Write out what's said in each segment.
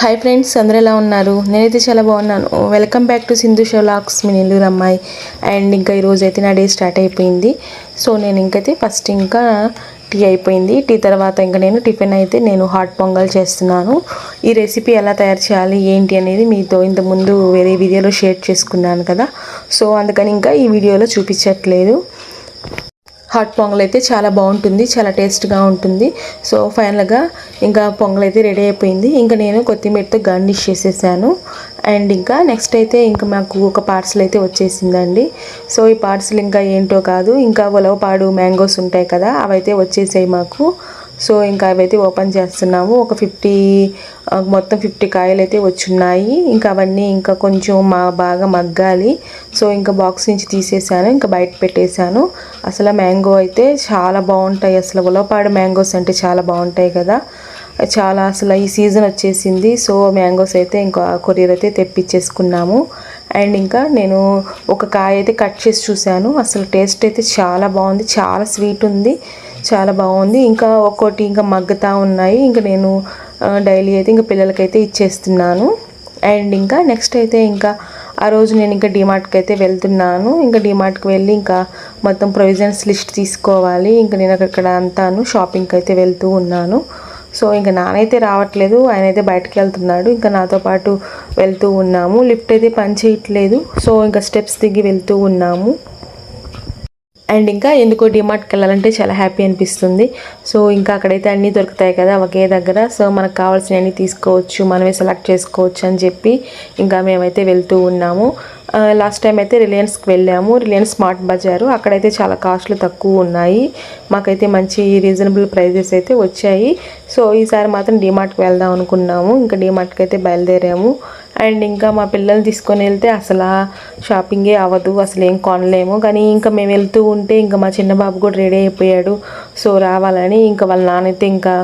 Hi friends అందరూ ఎలా ఉన్నారు? నేనైతే చాలా బాగున్నాను. వెల్కమ్ బ్యాక్ టు సింధు షోలాక్స్ మీ నెల్లూరు అమ్మాయి అండ్ ఇంకా ఈరోజు అయితే నా డే స్టార్ట్ అయిపోయింది. సో నేను ఇంకైతే ఫస్ట్ ఇంకా టీ అయిపోయింది. టీ తర్వాత ఇంకా నేను టిఫిన్ అయితే నేను హాట్ పొంగల్ చేస్తున్నాను. ఈ రెసిపీ ఎలా తయారు చేయాలి ఏంటి అనేది మీతో ఇంతకుముందు వేరే వీడియోలో షేర్ చేసుకున్నాను కదా. సో అందుకని ఇంకా ఈ వీడియోలో చూపించట్లేదు. హాట్ పొంగల్ అయితే చాలా బాగుంటుంది చాలా టేస్ట్గా ఉంటుంది. సో ఫైనల్గా ఇంకా పొంగల్ అయితే రెడీ అయిపోయింది. ఇంకా నేను కొత్తిమీరతో గార్నిష్ చేసేసాను. అండ్ ఇంకా నెక్స్ట్ అయితే ఇంకా మాకు ఒక పార్సల్ అయితే వచ్చేసిందండి. సో ఈ పార్సల్ ఇంకా ఏంటో కాదు ఇంకా ఉలవపాడు మ్యాంగోస్ ఉంటాయి కదా అవైతే వచ్చేసాయి మాకు. సో ఇంకా అవైతే ఓపెన్ చేస్తున్నాము. ఒక ఫిఫ్టీ మొత్తం ఫిఫ్టీ కాయలు అయితే వచ్చున్నాయి. ఇంకా అవన్నీ ఇంకా కొంచెం మా బాగా మగ్గాలి. సో ఇంకా బాక్స్ నుంచి తీసేసాను ఇంకా బయట పెట్టేశాను. అసలు మ్యాంగో అయితే చాలా బాగుంటాయి. అసలు ఉలవపాడు మ్యాంగోస్ అంటే చాలా బాగుంటాయి కదా. చాలా అసలు ఈ సీజన్ వచ్చేసింది. సో మ్యాంగోస్ అయితే ఇంకా కొరియర్ అయితే తెప్పించేసుకున్నాము. అండ్ ఇంకా నేను ఒక కాయ అయితే కట్ చేసి చూశాను. అసలు టేస్ట్ అయితే చాలా బాగుంది. చాలా స్వీట్ ఉంది. చాలా బాగుంది. ఇంకా ఒక్కోటి ఇంకా మగ్గుతా ఉన్నాయి. ఇంకా నేను డైలీ అయితే ఇంకా పిల్లలకైతే ఇచ్చేస్తున్నాను. అండ్ ఇంకా నెక్స్ట్ అయితే ఇంకా ఆ రోజు నేను ఇంకా డిమార్ట్కి అయితే వెళ్తున్నాను. ఇంకా డిమార్ట్కి వెళ్ళి ఇంకా మొత్తం ప్రొవిజన్స్ లిస్ట్ తీసుకోవాలి. ఇంకా నేను అక్కడ అంతాను షాపింగ్కి అయితే వెళ్తూ ఉన్నాను. సో ఇంకా నానైతే రావట్లేదు. ఆయన అయితే బయటకు వెళ్తున్నాడు. ఇంకా నాతో పాటు వెళ్తూ ఉన్నాము. లిఫ్ట్ అయితే పని చేయట్లేదు. సో ఇంకా స్టెప్స్ దిగి వెళ్తూ ఉన్నాము. అండ్ ఇంకా ఎందుకో డిమార్ట్కి వెళ్ళాలంటే చాలా హ్యాపీ అనిపిస్తుంది. సో ఇంకా అక్కడైతే అన్నీ దొరుకుతాయి కదా ఒకే దగ్గర. సో మనకు కావాల్సినవన్నీ తీసుకోవచ్చు మనమే సెలెక్ట్ చేసుకోవచ్చు అని చెప్పి ఇంకా మేమైతే వెళ్తూ ఉన్నాము. లాస్ట్ టైం అయితే రిలయన్స్కి వెళ్ళాము. రిలయన్స్ స్మార్ట్ బజారు అక్కడైతే చాలా కాస్ట్లు తక్కువ ఉన్నాయి. మాకైతే మంచి రీజనబుల్ ప్రైజెస్ అయితే వచ్చాయి. సో ఈసారి మాత్రం డిమార్ట్కి వెళ్దాం అనుకున్నాము. ఇంకా డిమార్ట్కి అయితే బయలుదేరాము. అండ్ ఇంకా మా పిల్లల్ని తీసుకొని వెళ్తే అసలు షాపింగే అవ్వదు అసలు ఏం కొనలేము. కానీ ఇంకా మేము వెళ్తూ ఉంటే ఇంకా మా చిన్న బాబు కూడా రెడీ అయిపోయాడు. సో రావాలని ఇంకా వాళ్ళ నాన్నైతే ఇంకా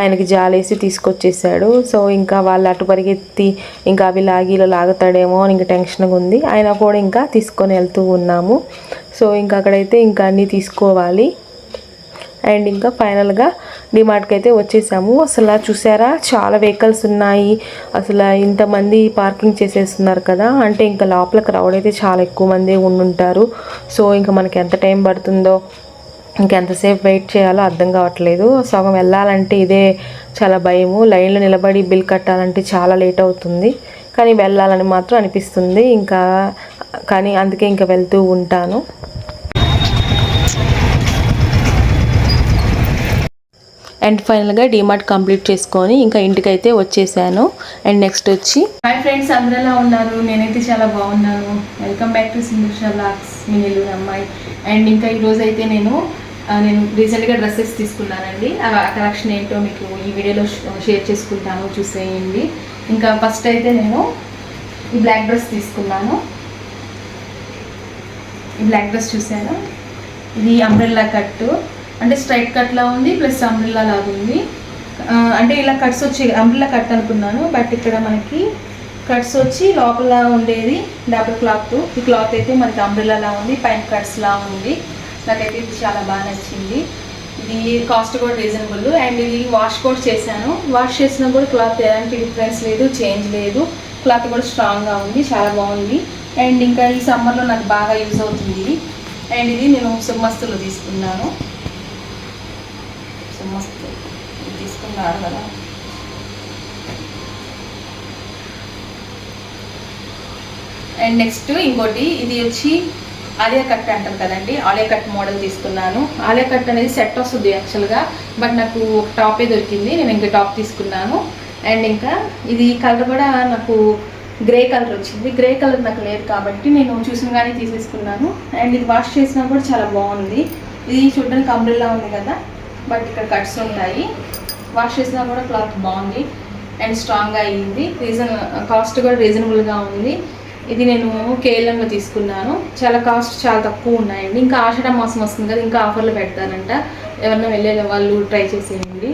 ఆయనకి జాలేసి తీసుకొచ్చేసాడు. సో ఇంకా వాళ్ళు అటు పరిగెత్తి ఇంకా అవి లాగిలో లాగుతాడేమో అని ఇంకా టెన్షన్గా ఉంది. ఆయన కూడా ఇంకా తీసుకొని వెళ్తూ ఉన్నాము. సో ఇంకా అక్కడైతే ఇంకా అన్నీ తీసుకోవాలి. అండ్ ఇంకా ఫైనల్గా డిమార్ట్కి అయితే వచ్చేసాము. అసలు చూసారా? చాలా వెహికల్స్ ఉన్నాయి. అసలు ఇంతమంది పార్కింగ్ చేసేస్తున్నారు కదా. అంటే ఇంకా లోపలికి క్రౌడ్ అయితే చాలా ఎక్కువ మంది ఉండుంటారు. సో ఇంకా మనకి ఎంత టైం పడుతుందో ఇంకెంతసేపు వెయిట్ చేయాలో అర్థం కావట్లేదు. సగం వెళ్ళాలంటే ఇదే చాలా భయము. లైన్లో నిలబడి బిల్ కట్టాలంటే చాలా లేట్ అవుతుంది. కానీ వెళ్ళాలని మాత్రం అనిపిస్తుంది. ఇంకా కానీ అందుకే ఇంకా వెళ్తూ ఉంటాను. అండ్ ఫైనల్గా డిమార్ట్ కంప్లీట్ చేసుకొని ఇంకా ఇంటికైతే వచ్చేసాను. అండ్ నెక్స్ట్ వచ్చి హాయ్ ఫ్రెండ్స్ అందరూ ఎలా ఉన్నారు? నేనైతే చాలా బాగున్నాను. వెల్కమ్ బ్యాక్ టు సింధుషా లాక్స్ మీ నెల్లూరు అమ్మాయి. అండ్ ఇంకా ఈరోజు అయితే నేను నేను రీసెంట్గా డ్రెస్సెస్ తీసుకున్నానండి. ఆ కలెక్షన్ ఏంటో మీకు ఈ వీడియోలో షేర్ చేసుకుంటాను. చూసేయండి. ఇంకా ఫస్ట్ అయితే నేను ఈ బ్లాక్ డ్రెస్ తీసుకున్నాను. ఈ బ్లాక్ డ్రెస్ చూసాను ఇది అంబ్రెల్లా కట్టు అంటే స్ట్రైట్ కట్లా ఉంది ప్లస్ అంబ్రెల్లా లాగా ఉంది. అంటే ఇలా కట్స్ వచ్చి అంబ్రెల్లా కట్ అనుకున్నాను బట్ ఇక్కడ మనకి కట్స్ వచ్చి లోపల ఉండేది డబుల్ క్లాత్ ఈ క్లాత్ అయితే మనకి అంబ్రిల్లాలా ఉంది పైన కట్స్లా ఉంది. నాకైతే ఇది చాలా బాగా నచ్చింది. ఇది కాస్ట్ కూడా రీజనబుల్ అండ్ ఇది వాష్ కూడా చేశాను. వాష్ చేసినా కూడా క్లాత్ ఎలాంటి డిఫరెన్స్ లేదు చేంజ్ లేదు. క్లాత్ కూడా స్ట్రాంగ్గా ఉంది చాలా బాగుంది. అండ్ ఇంకా ఈ సమ్మర్లో నాకు బాగా యూజ్ అవుతుంది. అండ్ ఇది నేను సుమస్తులు తీసుకున్నాను. మస్తు. తీసుకున్నాడు కదా. అండ్ నెక్స్ట్ ఇంకోటి ఇది వచ్చి ఆలియా కట్ అంటారు కదండి. ఆలియా కట్ మోడల్ తీసుకున్నాను. ఆలియా కట్ అనేది సెట్ వస్తుంది యాక్చువల్గా బట్ నాకు ఒక టాపే దొరికింది. నేను ఇంకా టాప్ తీసుకున్నాను. అండ్ ఇంకా ఇది కలర్ కూడా నాకు గ్రే కలర్ వచ్చింది. గ్రే కలర్ నాకు లేదు కాబట్టి నేను చూసినగానే తీసేసుకున్నాను. అండ్ ఇది వాష్ చేసినా కూడా చాలా బాగుంది. ఇది చూడడానికి అంబ్రెల్లా ఉంది కదా. బట్ ఇక్కడ కట్స్ ఉంటాయి. వాష్ చేసినా కూడా క్లాత్ బాగుంది అండ్ స్ట్రాంగ్గా అయ్యింది. రీజన్ కాస్ట్ కూడా రీజనబుల్గా ఉంది. ఇది నేను కేఎల్ఎంలో తీసుకున్నాను. చాలా కాస్ట్ చాలా తక్కువ ఉన్నాయండి. ఇంకా ఆషాఢ మాసం వస్తుంది కదా ఇంకా ఆఫర్లు పెడతానంట ఎవరన్నా వెళ్ళే వాళ్ళు ట్రై చేసేయండి.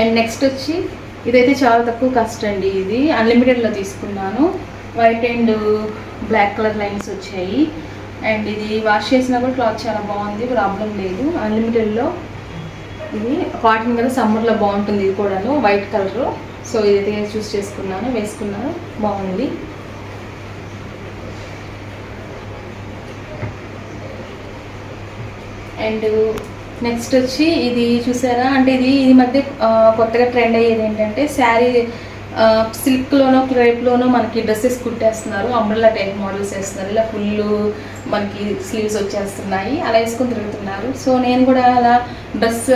అండ్ నెక్స్ట్ వచ్చి ఇదైతే చాలా తక్కువ కాస్ట్ అండి ఇది. అన్లిమిటెడ్లో తీసుకున్నాను. White and black colour lines వచ్చాయి. అండ్ ఇది వాష్ చేసినా కూడా క్లాత్ చాలా బాగుంది ప్రాబ్లం లేదు. అన్లిమిటెడ్లో ఇది కాటన్ కదా సమ్మర్లో బాగుంటుంది ఇది కూడాను వైట్ కలర్ సో ఇదైతే చూస్ చేసుకున్నాను వేసుకున్నాను బాగుంది. అండ్ నెక్స్ట్ వచ్చి ఇది చూసారా? అంటే ఇది ఇది మధ్య కొత్తగా ట్రెండ్ అయ్యేది ఏంటంటే శారీ సిల్క్లోనో క్రేప్లోనో మనకి డ్రెస్సెస్ కుట్టేస్తున్నారు. అంబ్రెల్లా టైప్ మోడల్స్ వేస్తున్నారు. ఇలా ఫుల్ మనకి స్లీవ్స్ వచ్చేస్తున్నాయి. అలా వేసుకొని తిరుగుతున్నారు. సో నేను కూడా అలా డ్రెస్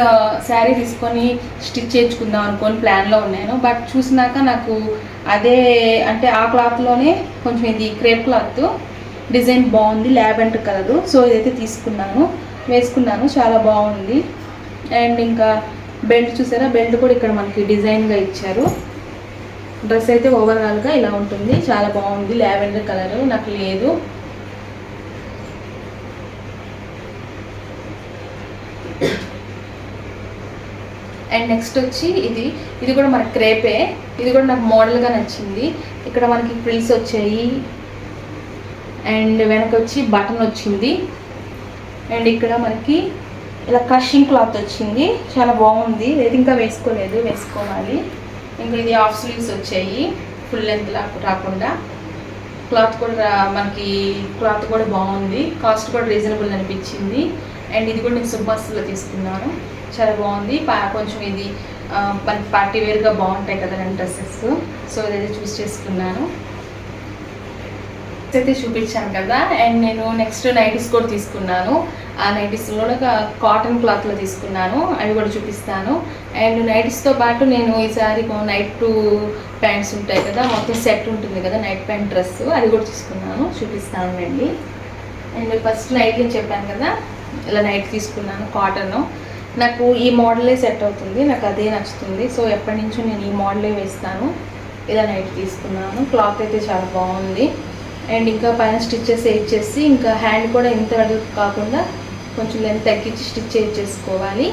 శారీ తీసుకొని స్టిచ్ చేయించుకుందాం అనుకొని ప్లాన్లో ఉన్నాను. బట్ చూసినాక నాకు అదే అంటే ఆ క్లాత్లోనే కొంచెం ఇది క్రేప్ క్లాత్ డిజైన్ బాగుంది ల్యాబెంట్ కలరు. సో ఇదైతే తీసుకున్నాను. వేసుకున్నాను. చాలా బాగుంది. అండ్ ఇంకా బెల్ట్ చూసారా? బెల్ట్ కూడా ఇక్కడ మనకి డిజైన్గా ఇచ్చారు. డ్రెస్ అయితే ఓవరాల్గా ఇలా ఉంటుంది. చాలా బాగుంది లావెండర్ కలర్. నాకు లేదు. అండ్ నెక్స్ట్ వచ్చి ఇది. ఇది కూడా మనకి క్రేపే. ఇది కూడా నాకు మోడల్గా నచ్చింది. ఇక్కడ మనకి ఫ్రిల్స్ వచ్చాయి. అండ్ వెనక వచ్చి బటన్ వచ్చింది. అండ్ ఇక్కడ మనకి ఇలా క్రషింగ్ క్లాత్ వచ్చింది. చాలా బాగుంది. ఇది ఇంకా వేసుకోలేదు. వేసుకోవాలి. ఇంకా ఇది హాఫ్ స్లీవ్స్ వచ్చాయి. ఫుల్ లెంత్ రాకుండా. క్లాత్ కూడా మనకి క్లాత్ కూడా బాగుంది. కాస్ట్ కూడా రీజనబుల్ అనిపించింది. అండ్ ఇది కూడా నేను సుబ్బాస్లో తీసుకున్నాను. చాలా బాగుంది. పా- కొంచెం ఇది మనకి పార్టీ వేర్గా బాగుంటాయి కదా రెండు డ్రెస్సెస్ సో ఇదైతే చూస్ చేసుకున్నాను. అయితే చూపించాను కదా. అండ్ నేను నెక్స్ట్ నైటీస్ కూడా తీసుకున్నాను. ఆ నైటీస్లో కాటన్ క్లాత్లో తీసుకున్నాను. అవి కూడా చూపిస్తాను. అండ్ నైటీస్తో పాటు నేను ఈసారి నైట్ టూ ప్యాంట్స్ ఉంటాయి కదా మొత్తం సెట్ ఉంటుంది కదా నైట్ ప్యాంట్ డ్రెస్. అది కూడా తీసుకున్నాను చూపిస్తానండి అండ్ ఫస్ట్ నైట్ నేను చెప్పాను కదా ఇలా నైట్ తీసుకున్నాను కాటన్. నాకు ఈ మోడలే సెట్ అవుతుంది. నాకు అదే నచ్చుతుంది. సో ఎప్పటి నుంచో నేను ఈ మోడలే వేస్తాను. ఇలా నైట్ తీసుకున్నాను. క్లాత్ అయితే చాలా బాగుంది. అండ్ ఇంకా పైన స్టిచ్చెస్ వేయించేసి ఇంకా హ్యాండ్ కూడా ఇంత వెడల్పు కాకుండా కొంచెం లెంత్ తగ్గించి స్టిచ్ చేయించేసుకోవాలి.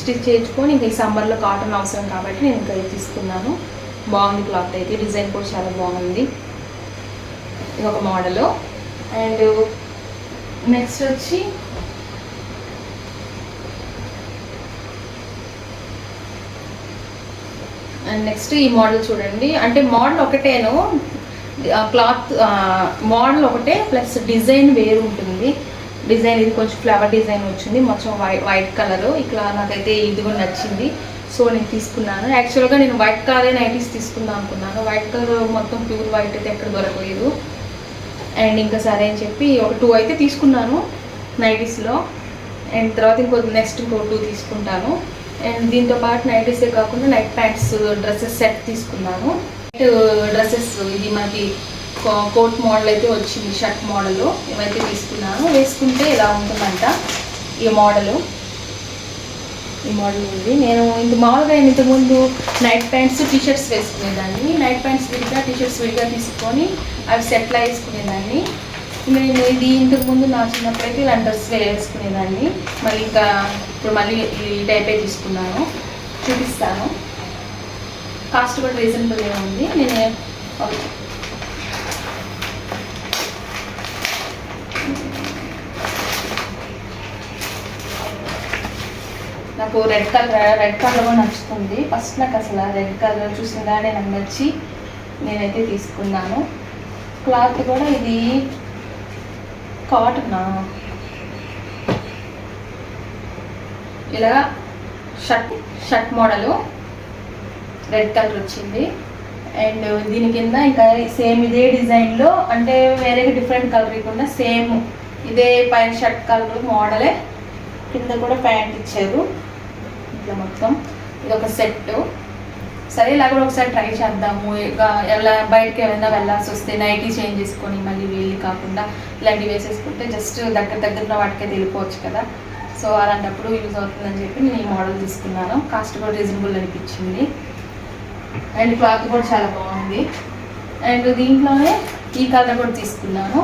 స్టిచ్ చేయించుకొని ఇంకా ఈ సమ్మర్లో కాటన్ అవసరం కాబట్టి నేను ఇంకా ఇది తీసుకున్నాను. బాగుంది క్లాత్ అయితే. డిజైన్ కూడా చాలా బాగుంది. ఇది ఒక మోడలు అండ్ నెక్స్ట్ వచ్చి అండ్ నెక్స్ట్ ఈ మోడల్ చూడండి. అంటే మోడల్ ఒకటేను. క్లాత్ మోడల్ ఒకటే ప్లస్ డిజైన్ వేరు ఉంటుంది డిజైన్ ఇది కొంచెం ఫ్లవర్ డిజైన్ వచ్చింది. మొత్తం వైట్ వైట్ కలర్. ఇట్లా నాకైతే ఇది కూడా నచ్చింది. సో నేను తీసుకున్నాను. యాక్చువల్గా నేను వైట్ కలర్ నైటీస్ తీసుకుందాం అనుకున్నాను. వైట్ కలర్ మొత్తం ప్యూర్ వైట్ అయితే ఎక్కడ దొరకలేదు. అండ్ ఇంకా సరే అని చెప్పి ఒక టూ అయితే తీసుకున్నాను నైటీస్లో. అండ్ తర్వాత ఇంకో నెక్స్ట్ ఇంకో టూ తీసుకుంటాను. అండ్ దీంతో పాటు నైటీసే కాకుండా నైట్ ప్యాంట్స్ డ్రెస్సెస్ సెట్ తీసుకున్నాను. డ్రెస్సెస్ ఇది మనకి కోట్ మోడల్ అయితే వచ్చింది షర్ట్ మోడల్. ఇవైతే తీసుకున్నాను వేసుకుంటే ఇలా ఉంటుందంట ఈ మోడలు? ఈ మోడల్ ఉంది. నేను ఇంత మామూలుగా నేను ఇంతకుముందు నైట్ ప్యాంట్స్ టీషర్ట్స్ వేసుకునేదాన్ని. నైట్ ప్యాంట్స్ విడిగా టీషర్ట్స్ విడిగా తీసుకొని అవి సెట్లా వేసుకునేదాన్ని. నేను ఇది ఇంతకుముందు నా చిన్నప్పుడైతే ఇలా డ్రెస్ వేసుకునేదాన్ని. మళ్ళీ ఇంకా ఇప్పుడు మళ్ళీ ఈ టైపే తీసుకున్నాను. చూపిస్తాను. కాస్ట్ కూడా రీజనబుల్గా ఉంది. నేను నాకు రెడ్ కలర్ రెడ్ కలర్ కూడా నచ్చుతుంది. ఫస్ట్ నాకు అసలు రెడ్ కలర్ చూసిందానే నాకు నచ్చి నేనైతే తీసుకున్నాను. క్లాత్ కూడా ఇది కాటనా ఇలా shirt shirt model. Red colour వచ్చింది. అండ్ దీని కింద ఇంకా సేమ్ ఇదే డిజైన్లో అంటే వేరే డిఫరెంట్ కలర్ ఇవ్వకుండా సేమ్ ఇదే పైన షర్ట్ కలర్ మోడలే కింద కూడా ప్యాంట్ ఇచ్చారు. ఇట్లా మొత్తం. ఇది ఒక సెట్ సరే ఇలా కూడా ఒకసారి ట్రై చేద్దాము. ఇక ఎలా బయటకి ఏమైనా వెళ్ళాల్సి వస్తే నైటీ చేంజ్ చేసుకొని మళ్ళీ వీళ్ళు కాకుండా ఇలాంటివి వేసేసుకుంటే జస్ట్ దగ్గర దగ్గర వాటికే వెళ్ళిపోవచ్చు కదా. సో అలాంటప్పుడు యూజ్ అవుతుందని చెప్పి నేను ఈ మోడల్ తీసుకున్నాను. కాస్ట్ కూడా రీజనబుల్ అనిపించింది. అండ్ క్లాత్ కూడా చాలా బాగుంది. అండ్ దీంట్లోనే ఈ కలర్ కూడా తీసుకున్నాను.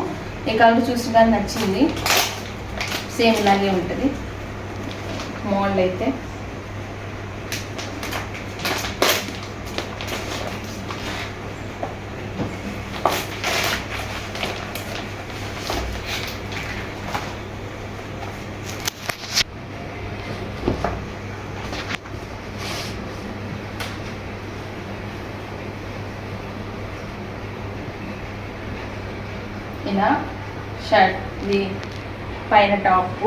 ఈ కలర్ చూసి నచ్చింది. సేమ్ ఇలాగే ఉంటుంది. మోడల్ అయితే. షర్ట్ ఇది పైన టాప్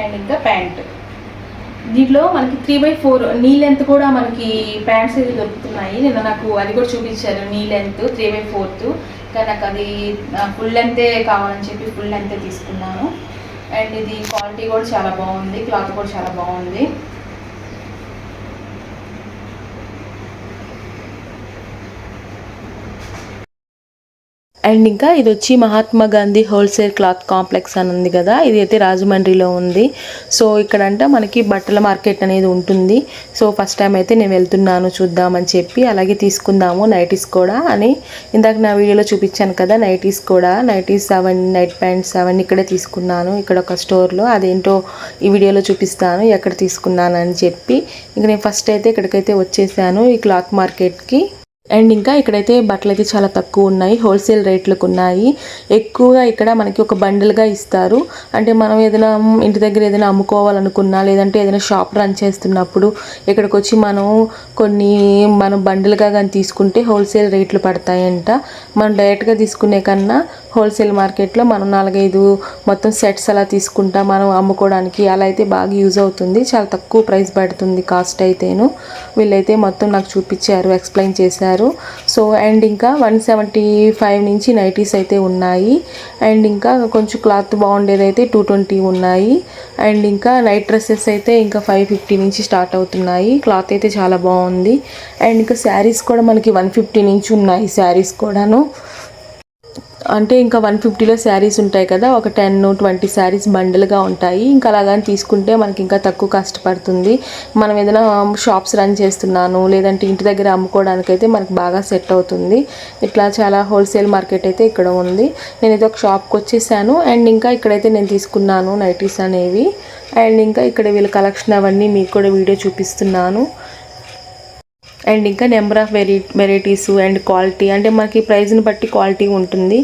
అండ్ ఇంకా ప్యాంట్. దీంట్లో మనకి three by four knee length కూడా మనకి ప్యాంట్స్ ఇవి దొరుకుతున్నాయి. నిన్న నాకు అది కూడా చూపించారు knee length three by fourth కానీ నాకు అది ఫుల్ లెంతే కావాలని చెప్పి ఫుల్ లెంతే తీసుకున్నాను. అండ్ ఇది క్వాలిటీ కూడా చాలా బాగుంది క్లాత్ కూడా చాలా బాగుంది. అండ్ ఇంకా ఇది వచ్చి Mahatma Gandhi wholesale cloth complex అని ఉంది కదా ఇది అయితే రాజమండ్రిలో ఉంది. సో ఇక్కడంట మనకి బట్టల మార్కెట్ అనేది ఉంటుంది. సో ఫస్ట్ టైం అయితే నేను వెళ్తున్నాను చూద్దామని చెప్పి అలాగే తీసుకుందాము నైటీస్ కూడా అని ఇందాక నా వీడియోలో చూపించాను కదా నైటీస్ కూడా. నైటీస్ అవన్నీ నైట్ ప్యాంట్స్ అవన్నీ ఇక్కడే తీసుకున్నాను. ఇక్కడ ఒక స్టోర్లో అదేంటో ఈ వీడియోలో చూపిస్తాను ఎక్కడ తీసుకున్నాను అని చెప్పి. ఇంక నేను ఫస్ట్ అయితే ఇక్కడికైతే వచ్చేసాను ఈ క్లాత్ మార్కెట్కి. అండ్ ఇంకా ఇక్కడైతే బట్టలు అయితే చాలా తక్కువ ఉన్నాయి హోల్సేల్ రేట్లకు ఉన్నాయి. ఎక్కువగా ఇక్కడ మనకి ఒక బండిల్గా ఇస్తారు. అంటే మనం ఏదైనా ఇంటి దగ్గర ఏదైనా అమ్ముకోవాలనుకున్నా లేదంటే ఏదైనా షాప్ రన్ చేస్తున్నప్పుడు ఇక్కడికి వచ్చి మనం కొన్ని మనం బండిల్గా కానీ తీసుకుంటే హోల్సేల్ రేట్లు పడతాయంట. మనం డైరెక్ట్గా తీసుకునే కన్నా హోల్సేల్ మార్కెట్లో మనం నాలుగైదు మొత్తం సెట్స్ అలా తీసుకుంటా మనం అమ్ముకోవడానికి అలా అయితే బాగా యూజ్ అవుతుంది. చాలా తక్కువ ప్రైస్ పడుతుంది కాస్ట్ అయితేను. వీళ్ళైతే మొత్తం నాకు చూపించారు ఎక్స్ప్లెయిన్ చేశారు. సో అండ్ ఇంకా వన్ సెవెంటీ ఫైవ్ నుంచి నైటీస్ అయితే ఉన్నాయి. అండ్ ఇంకా కొంచెం క్లాత్ బాగుండేది అయితే టూ ట్వంటీ ఉన్నాయి. అండ్ ఇంకా నైట్ డ్రెస్సెస్ అయితే ఇంకా ఫైవ్ ఫిఫ్టీ నుంచి స్టార్ట్ అవుతున్నాయి. క్లాత్ అయితే చాలా బాగుంది. అండ్ ఇంకా శారీస్ కూడా మనకి వన్ ఫిఫ్టీ నుంచి ఉన్నాయి శారీస్ కూడాను. అంటే ఇంకా వన్ ఫిఫ్టీలో శారీస్ ఉంటాయి కదా ఒక టెన్ ట్వంటీ శారీస్ బండిల్గా ఉంటాయి. ఇంకా అలాగని తీసుకుంటే మనకి ఇంకా తక్కువ కష్టపడుతుంది మనం ఏదైనా షాప్స్ రన్ చేస్తున్నాను లేదంటే ఇంటి దగ్గర అమ్ముకోవడానికైతే మనకు బాగా సెట్ అవుతుంది. ఇట్లా చాలా హోల్సేల్ మార్కెట్ అయితే ఇక్కడ ఉంది. నేనైతే ఒక షాప్కి వచ్చేసాను. అండ్ ఇంకా ఇక్కడైతే నేను తీసుకున్నాను నైటీస్ అనేవి. అండ్ ఇంకా ఇక్కడ వీళ్ళ కలెక్షన్ అవన్నీ మీకు కూడా వీడియో చూపిస్తున్నాను. అండ్ ఇంకా number of vari varieties and quality. అంటే మనకి ప్రైస్ని బట్టి క్వాలిటీ ఉంటుంది.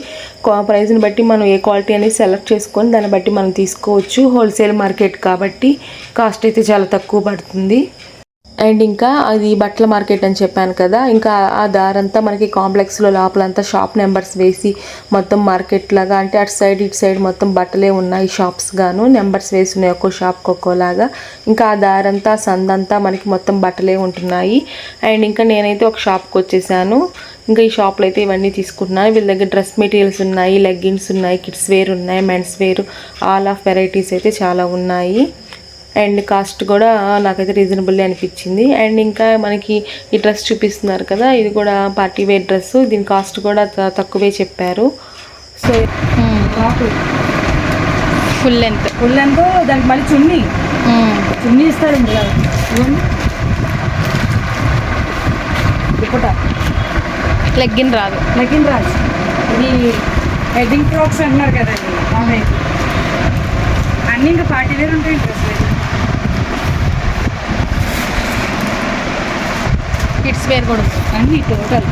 ప్రైస్ని బట్టి మనం ఏ క్వాలిటీ అనేది సెలెక్ట్ చేసుకొని దాన్ని బట్టి మనం తీసుకోవచ్చు హోల్సేల్ మార్కెట్ కాబట్టి కాస్ట్ అయితే చాలా తక్కువ పడుతుంది. అండ్ ఇంకా అది బట్టల మార్కెట్ అని చెప్పాను కదా ఇంకా ఆ దారంతా మనకి కాంప్లెక్స్లో లోపలంతా షాప్ నెంబర్స్ వేసి మొత్తం మార్కెట్ లాగా అంటే అటు సైడ్ ఇటు సైడ్ మొత్తం బట్టలే ఉన్నాయి షాప్స్ గాను నెంబర్స్ వేసి ఉన్నాయి ఒక్కో షాప్కి ఒక్కోలాగా ఇంకా ఆ దారంతా సందంతా మనకి మొత్తం బట్టలే ఉంటున్నాయి. అండ్ ఇంకా నేనైతే ఒక షాప్కి వచ్చేసాను. ఇంకా ఈ షాప్లో అయితే ఇవన్నీ తీసుకుంటున్నాను. వీళ్ళ దగ్గర డ్రెస్ మెటీరియల్స్ ఉన్నాయి లెగ్గిన్స్ ఉన్నాయి కిడ్స్ వేర్ ఉన్నాయి men's wear all of varieties అయితే చాలా ఉన్నాయి. అండ్ కాస్ట్ కూడా నాకైతే రీజనబుల్ అనిపించింది. అండ్ ఇంకా మనకి ఈ డ్రెస్ చూపిస్తున్నారు కదా ఇది కూడా పార్టీ వేర్ డ్రెస్. దీని కాస్ట్ కూడా త- తక్కువే చెప్పారు. So full length. ఫుల్ ఎంతో దానికి మళ్ళీ చున్నీ. చున్నీ దుప్పట. లెగ్గిన్ రాదు. లెగిన్ రాజ్ ఇది హెడ్డింగ్ ఫ్రాక్స్ అంటున్నారు కదండి అన్నీ ఇంకా పార్టీ వేర్ ఉంటాయి డ్రెస్ వేర్ కూడా. అన్నీ టోటల్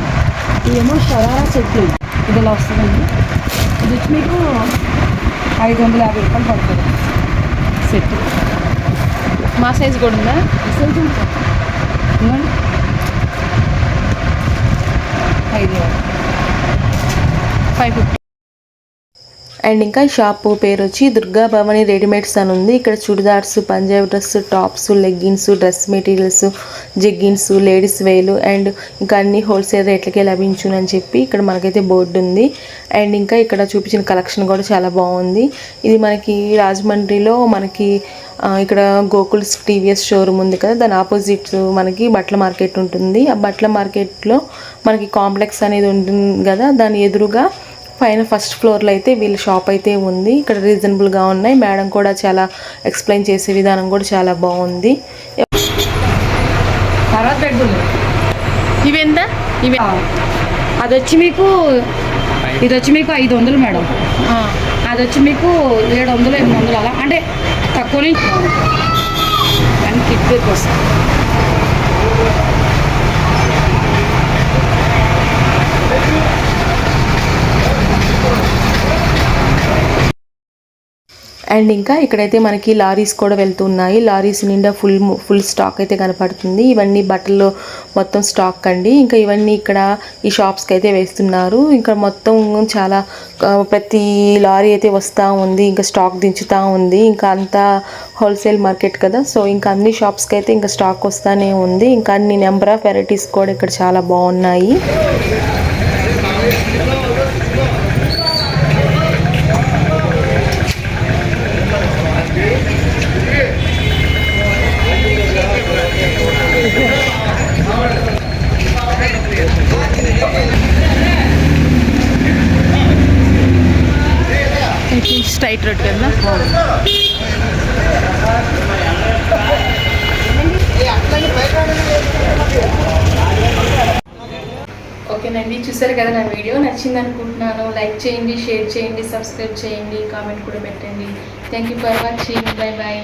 ఇదేమో షరారా చెట్లు. ఇది ఇలా వస్తుందండి. ఇది వచ్చి మీకు ఐదు వందల యాభై రూపాయలు పడుతుంది. సెట్. మా సైజ్ కూడా ఉందా? చూడండి ఇవ్వండి ఐదు వేలు ఫైవ్ ఫిఫ్టీ అండ్ ఇంకా ఈ షాప్ పేరు వచ్చి దుర్గా భవాని రెడీమేడ్స్ అని ఉంది. ఇక్కడ chudidars Punjab dress tops leggings dress materials jeggings ladies వేలు అండ్ ఇంకా అన్ని హోల్సేల్ రేట్లకే లభించును అని చెప్పి ఇక్కడ మనకైతే బోర్డు ఉంది. అండ్ ఇంకా ఇక్కడ చూపించిన కలెక్షన్ కూడా చాలా బాగుంది. ఇది మనకి రాజమండ్రిలో మనకి ఇక్కడ గోకుల్స్ టీవీఎస్ షోరూమ్ ఉంది కదా దాని ఆపోజిట్ మనకి బట్టల మార్కెట్ ఉంటుంది. ఆ బట్టల మార్కెట్లో మనకి కాంప్లెక్స్ అనేది ఉంటుంది కదా దాని ఎదురుగా పైన ఫస్ట్ ఫ్లోర్లో అయితే వీళ్ళ షాప్ అయితే ఉంది. ఇక్కడ రీజనబుల్గా ఉన్నాయి. మేడం కూడా చాలా ఎక్స్ప్లెయిన్ చేసే విధానం కూడా చాలా బాగుంది. తర్వాత బెడ్రూమ్ ఇవెంత ఇవి అది వచ్చి మీకు ఇది వచ్చి మీకు ఐదు వందలు మేడం. అది వచ్చి మీకు ఏడు వందలు ఎనిమిది వందలు అలా. అంటే తక్కువనే కానీ కిట్ వస్తుంది. అండ్ ఇంకా ఇక్కడైతే మనకి లారీస్ కూడా వెళ్తున్నాయి. లారీస్ నిండా ఫుల్ ఫుల్ స్టాక్ అయితే కనపడుతుంది. ఇవన్నీ బట్టలు మొత్తం స్టాక్ అండి. ఇంకా ఇవన్నీ ఇక్కడ ఈ షాప్స్కి అయితే వేస్తున్నారు. ఇంకా మొత్తం చాలా ప్రతి లారీ అయితే వస్తూ ఉంది. ఇంకా స్టాక్ దించుతూ ఉంది. ఇంకా అంతా హోల్సేల్ మార్కెట్ కదా. సో ఇంకా అన్ని షాప్స్కి అయితే ఇంకా స్టాక్ వస్తూనే ఉంది. ఇంకా అన్ని నెంబర్ ఆఫ్ వెరైటీస్ కూడా ఇక్కడ చాలా బాగున్నాయి. స్ట్రైట్ రోడ్ ఓకేనండి చూసారు కదా నా వీడియో? నచ్చింది అనుకుంటున్నాను లైక్ చేయండి షేర్ చేయండి సబ్స్క్రైబ్ చేయండి కామెంట్ కూడా పెట్టండి. Thank you for watching bye bye